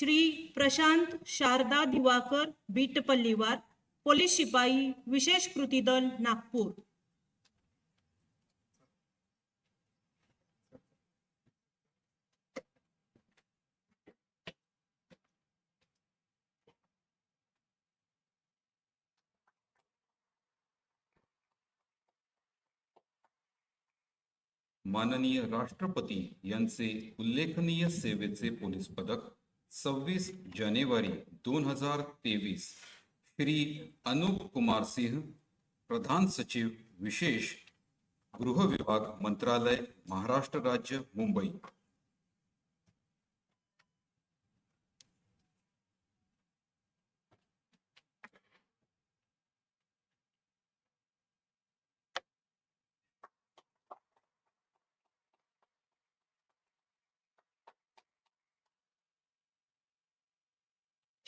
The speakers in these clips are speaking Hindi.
श्री प्रशांत शारदा दिवाकर, बीटपल्लीवार, पोलीस शिपाई, विशेष कृती दल, नागपूर. माननीय राष्ट्रपती यांचे उल्लेखनीय सेवेचे पोलीस पदक सव्वीस जानेवारी दोन हजार तेवीस. श्री अनुप कुमार सिंह प्रधान सचिव विशेष गृह विभाग मंत्रालय महाराष्ट्र राज्य मुंबई.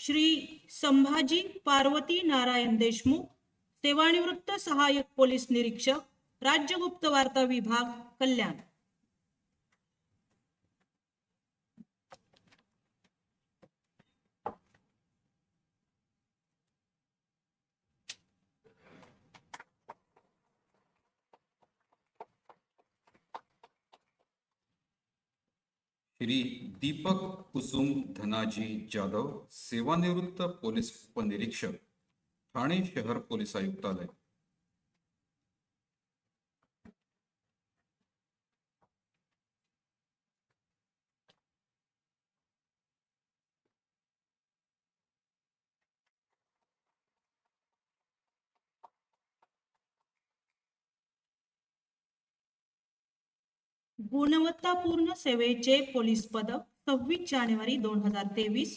श्री संभाजी पार्वती नारायण देशमुख सेवानिवृत्त सहाय्यक पोलीस निरीक्षक राज्य गुप्त वार्ता विभाग कल्याण. श्री दीपक कुसुम धनाजी जाधव सेवानिवृत्त पोलीस उपनिरीक्षक ठाणे शहर पोलीस आयुक्तालय. गुणवत्तापूर्ण सेवेचे पोलीस पदक सव्वीस जानेवारी दोन हजार तेवीस.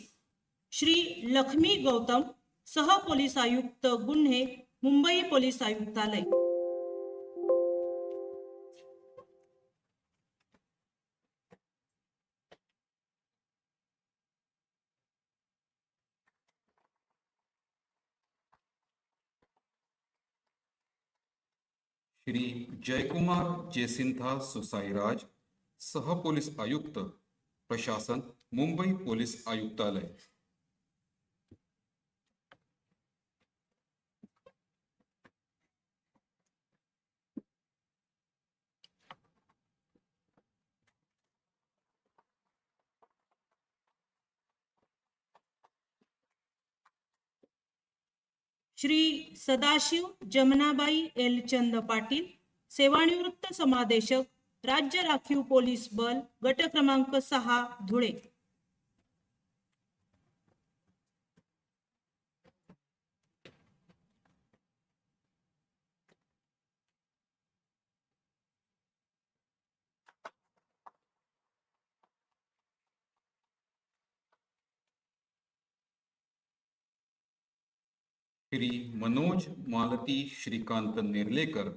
श्री लक्ष्मी गौतम सह पोलीस आयुक्त गुन्हे मुंबई पोलीस आयुक्तालय. श्री जयकुमार जयसिंथा सुसाईराज सह पोलिस आयुक्त प्रशासन मुंबई पोलिस आयुक्तालय। श्री सदाशिव जमनाबाई एल. चंद पाटील सेवानिवृत्त समादेशक राज्य राखीव पोलीस बल गट क्रमांक सहा धुळे. श्री मनोज मालती श्रीकांत नेर्लेकर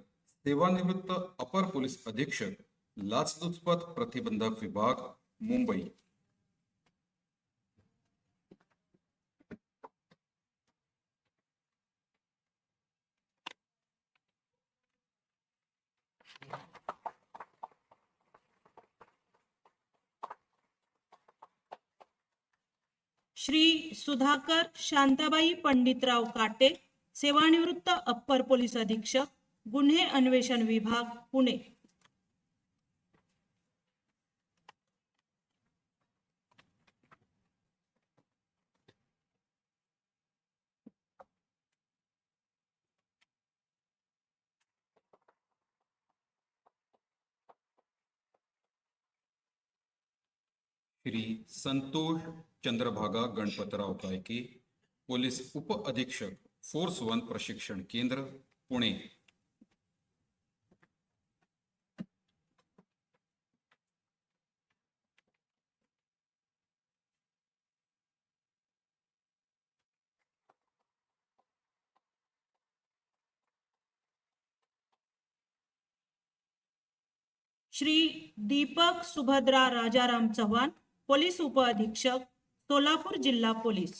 सेवानिवृत्त अपर पुलिस अधीक्षक लाचलुचपत प्रतिबंधक विभाग मुंबई। श्री सुधाकर शांताबाई पंडितराव काटे, सेवानिवृत्त अप्पर पोलीस अधीक्षक, गुन्हे अन्वेषण विभाग, पुणे. श्री संतोष चंद्रभागा गणपतराव कायके पोलीस उप अधीक्षक, फोर्स वन प्रशिक्षण केंद्र, पुणे. श्री दीपक सुभद्रा राजाराम चव्हाण, पोलीस उप अधीक्षक सोलापुर जिला पुलिस.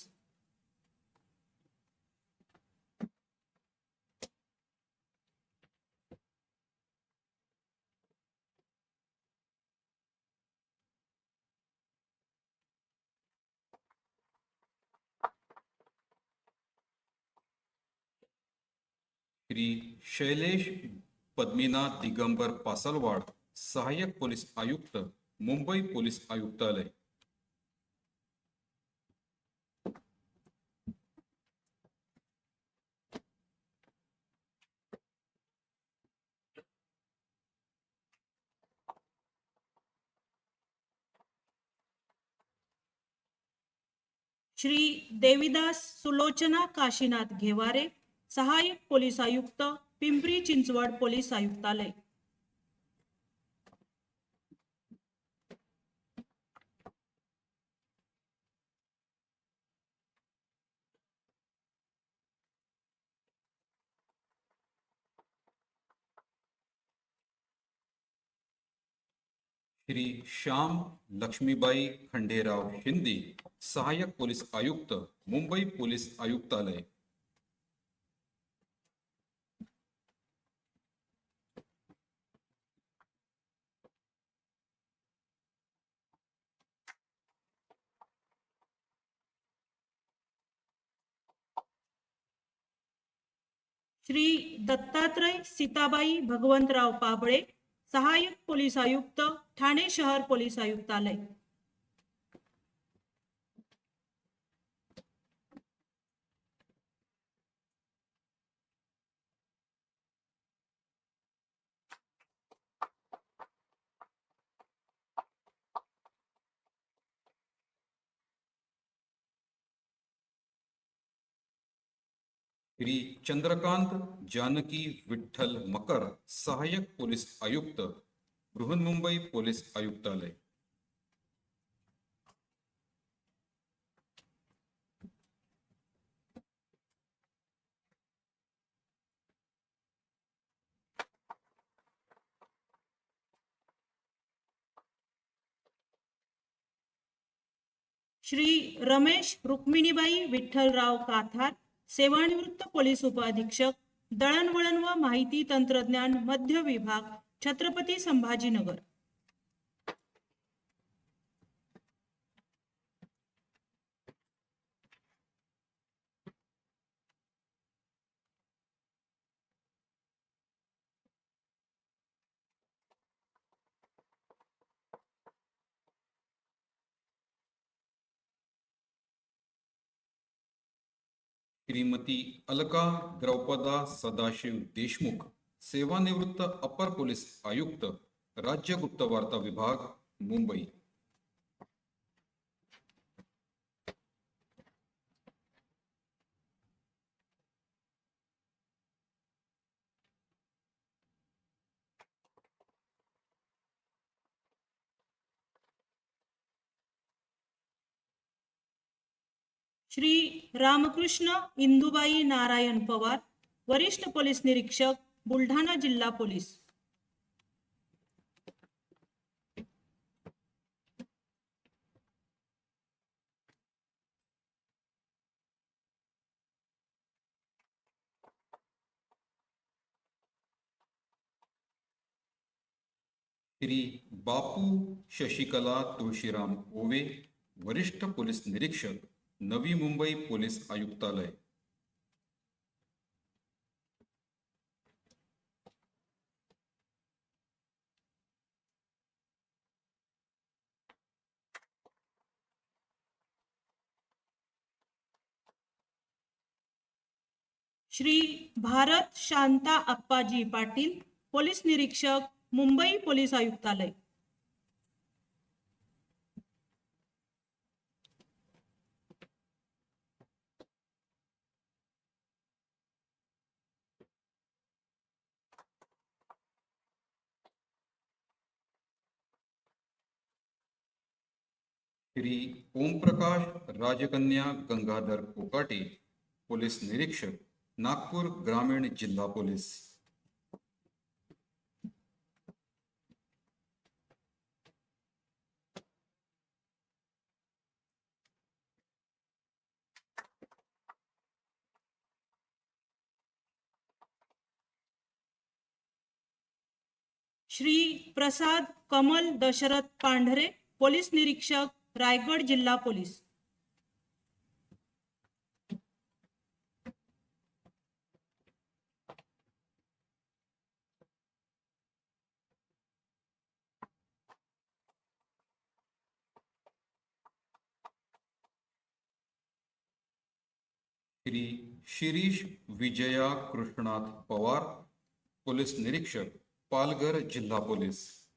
श्री शैलेश पद्मीनाथ दिगंबर पासलवाड सहायक पोलीस आयुक्त मुंबई पोलीस आयुक्तालय. श्री देविदास सुलोचना काशीनाथ घेवारे सहाय्यक पोलीस आयुक्त पिंपरी चिंचवड पोलीस आयुक्तालय. श्री श्याम लक्ष्मीबाई खंडेराव शिंदे, सहायक पोलीस आयुक्त, मुंबई पोलीस आयुक्तालय। श्री दत्तात्रय सीताबाई भगवंतराव पाबळे सहाय्यक पोलीस आयुक्त ठाणे शहर पोलीस आयुक्तालय. श्री चंद्रकांत जानकी विठ्ठल मकर सहायक पोलीस आयुक्त, बृहन्मुंबई पोलीस आयुक्तालय। श्री रमेश रुक्मिणीबाई विठ्ठलराव काथार सेवानिवृत्त पोलीस उपअधीक्षक दळणवळण व माहिती तंत्रज्ञान मध्य विभाग छत्रपती संभाजीनगर. श्रीमती अलका द्रौपदा सदाशिव देशमुख सेवानिवृत्त अपर पुलिस आयुक्त राज्य गुप्तवार्ता विभाग मुंबई। श्री रामकृष्ण इंदुबाई नारायण पवार, वरिष्ठ पोलीस निरीक्षक, बुलढाणा जिल्हा पोलीस. श्री बापू शशिकला तुळशीराम ओवे, वरिष्ठ पोलीस निरीक्षक नवी मुंबई पोलीस आयुक्तालय. श्री भारत शांता अप्पाजी पाटील पोलीस निरीक्षक मुंबई पोलीस आयुक्तालय. श्री ओम प्रकाश राजकन्या गंगाधर कोकाटे, पोलीस निरीक्षक, नागपूर ग्रामीण जिल्हा पोलीस। श्री प्रसाद कमल दशरथ पांढरे, पोलीस निरीक्षक रायगढ़ जिला पुलिस. श्री शिरीष विजया कृष्णनाथ पवार पुलिस निरीक्षक पालघर जिला पुलिस.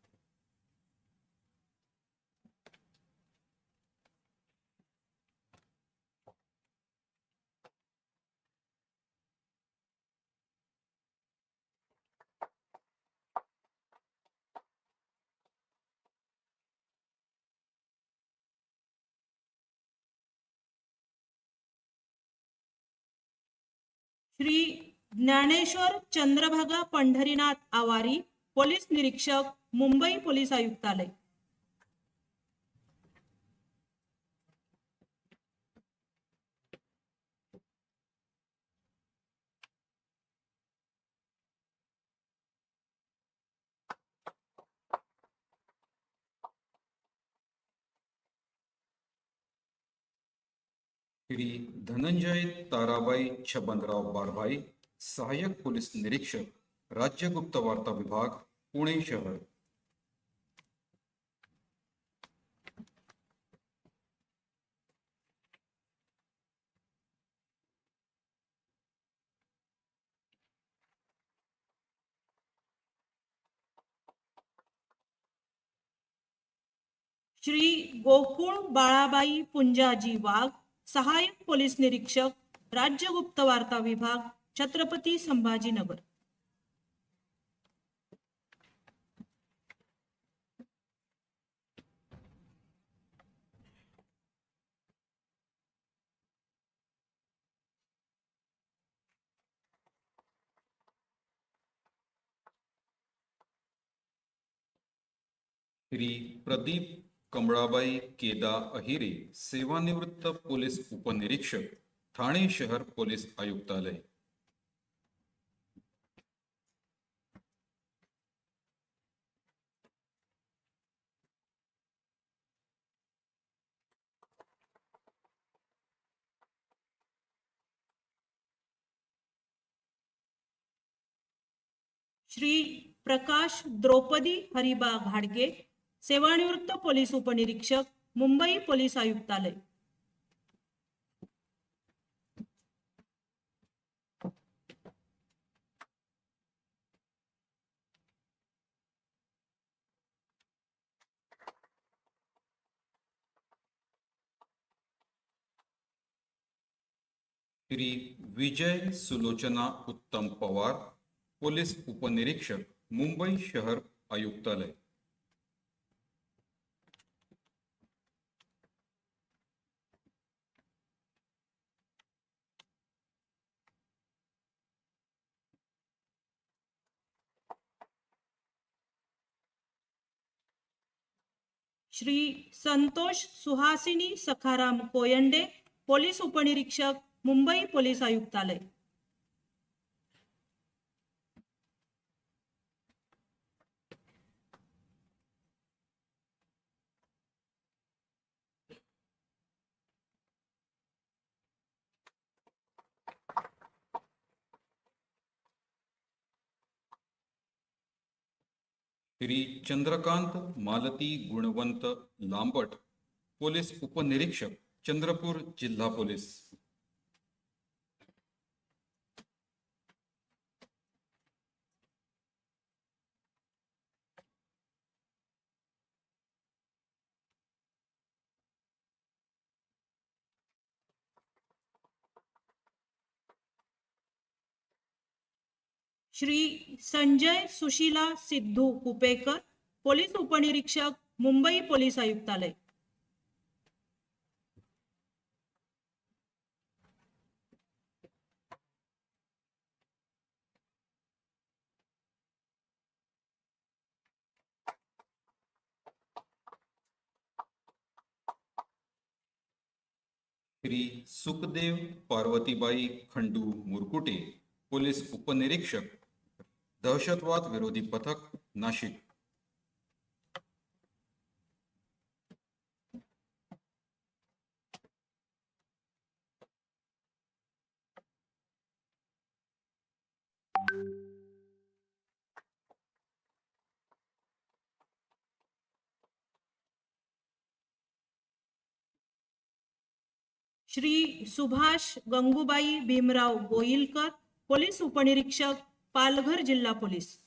श्री ज्ञानेश्वर चंद्रभागा पंढरीनाथ आवारी पोलीस निरीक्षक मुंबई पोलीस आयुक्तालय. श्री धनंजय ताराबाई छबनराव बारभाई सहायक पोलीस निरीक्षक, राज्य गुप्त वार्ता विभाग, पुणे शहर। श्री गोकुळ बाळाबाई पुंजाजी वाघ सहाय्यक पोलीस निरीक्षक राज्य गुप्त वार्ता विभाग छत्रपती संभाजीनगर श्री प्रदीप कमळाबाई केदा, अहिरे, सेवानिवृत्त पोलीस उपनिरीक्षक, ठाणे शहर पोलीस आयुक्तालय. श्री प्रकाश द्रौपदी हरिबा घाडगे सेवानिवृत्त पोलीस उपनिरीक्षक मुंबई पोलीस आयुक्तालय. श्री विजय सुलोचना उत्तम पवार पोलीस उपनिरीक्षक मुंबई शहर आयुक्तालय. श्री संतोष सुहासिनी सखाराम कोयंडे पोलीस उपनिरीक्षक मुंबई पोलीस आयुक्तालय. श्री चंद्रकांत मालती गुणवंत लांबट पोलीस उपनिरीक्षक चंद्रपूर जिल्हा पोलीस. श्री संजय सुशीला सिद्धू कुपेकर पोलीस उपनिरीक्षक मुंबई पोलीस आयुक्तालय. श्री सुखदेव पार्वतीबाई खंडू मुरकुटे पोलीस उपनिरीक्षक दहशतवाद विरोधी पथक नाशिक। श्री सुभाष गंगूबाई भीमराव गोईलकर पोलीस उपनिरीक्षक पालघर जिल्हा पोलीस.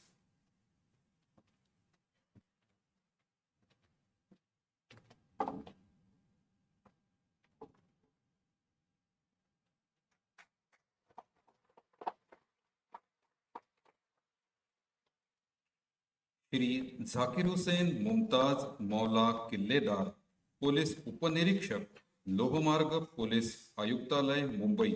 श्री हुसेन मुमताज़ मौला किल्लेदार पोलीस उपनिरीक्षक लोहमार्ग पोलीस आयुक्तालय मुंबई.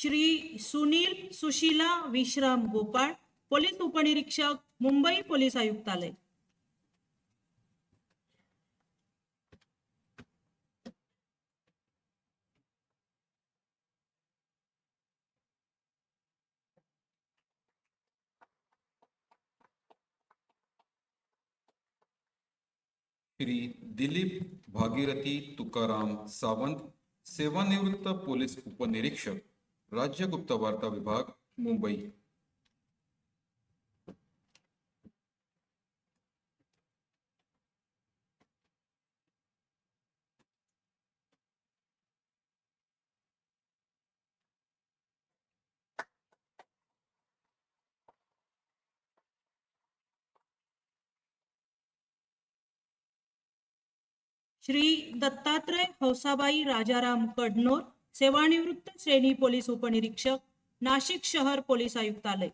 श्री सुनील सुशीला विश्राम गोपाळ पोलीस उपनिरीक्षक मुंबई पोलीस आयुक्तालय. श्री दिलीप भागीरथी तुकाराम सावंत सेवानिवृत्त पोलीस उपनिरीक्षक राज्य गुप्त वार्ता विभाग मुंबई। श्री दत्तात्रय हौसाबाई राजाराम कडनोर सेवानिवृत्त श्रेणी पोलीस उपनिरीक्षक नाशिक शहर पोलीस आयुक्तालय.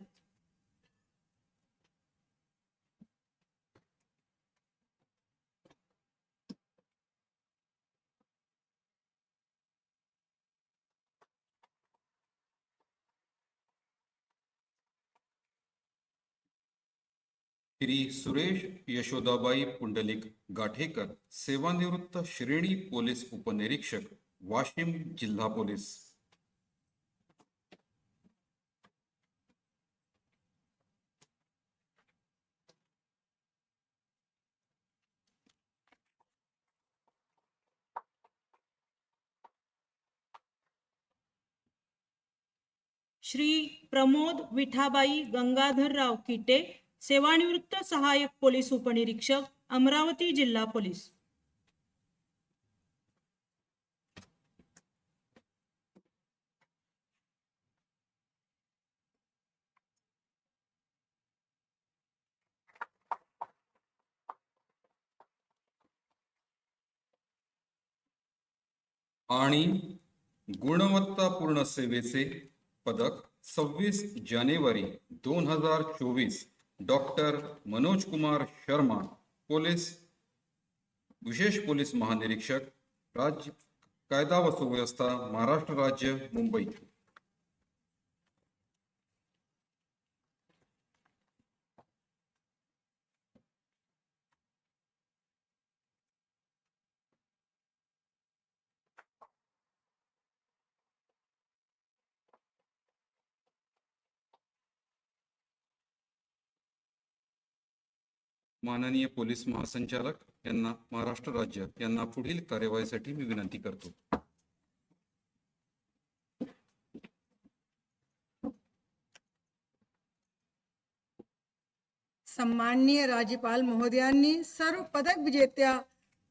श्री सुरेश यशोदाबाई पुंडलिक गाठेकर सेवानिवृत्त श्रेणी पोलीस उपनिरीक्षक वाशिम जिल्हा पोलीस. श्री प्रमोद विठाबाई गंगाधरराव किटे सेवानिवृत्त सहाय्यक पोलीस उपनिरीक्षक अमरावती जिल्हा पोलीस. आणि गुणवत्तापूर्ण सेवेचे पदक सव्वीस जानेवारी दोन हजार चोवीस डॉक्टर मनोज कुमार शर्मा पोलीस विशेष पोलीस महानिरीक्षक राज्य कायदा व सुव्यवस्था महाराष्ट्र राज्य मुंबई. माननीय पोलीस महासंचालक यांना महाराष्ट्र राज्य यांना पुढील कार्यवाहीसाठी मी विनंती करतो. सन्माननीय राज्यपाल महोदयांनी सर्व पदक विजेत्या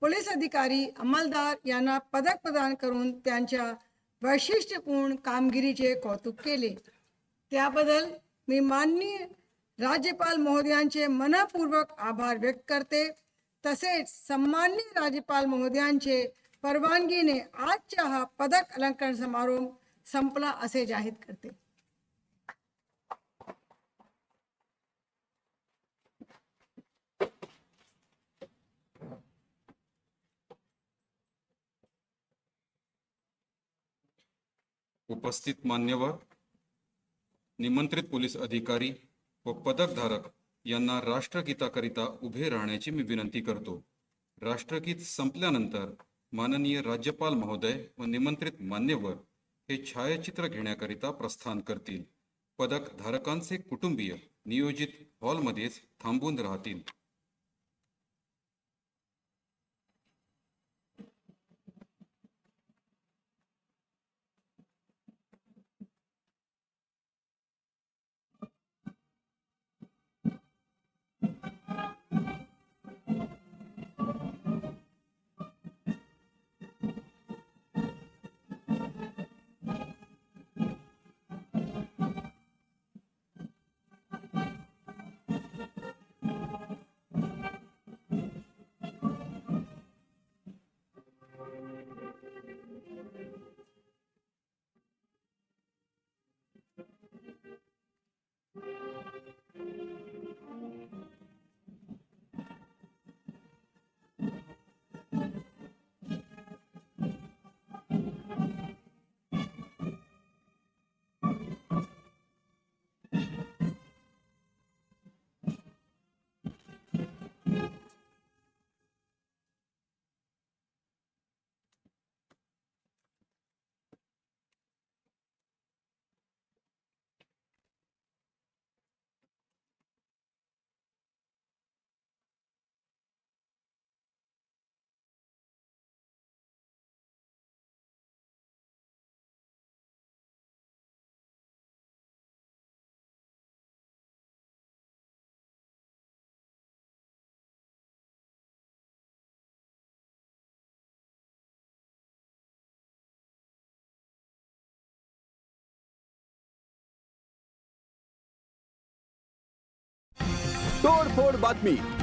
पोलीस अधिकारी अंमलदार यांना पदक प्रदान करून त्यांच्या वैशिष्ट्यपूर्ण कामगिरीचे कौतुक केले. त्याबद्दल मी माननीय राज्यपाल महोदयांचे मनपूर्वक आभार व्यक्त करते. तसेच सन्माननीय राज्यपाल महोदयांचे परवानगीने आजचा हा पदक अलंकरण समारोह संपला असे जाहीर करते. उपस्थित मान्यवर निमंत्रित पोलीस अधिकारी व पदकधारक यांना राष्ट्रगीताकरिता उभे राहण्याची मी विनंती करतो. राष्ट्रगीत संपल्यानंतर माननीय राज्यपाल महोदय व निमंत्रित मान्यवर हे छायाचित्र घेण्याकरिता प्रस्थान करतील. पदक धारकांचे कुटुंबीय नियोजित हॉलमध्येच थांबून राहतील. तोडफोड बातमी।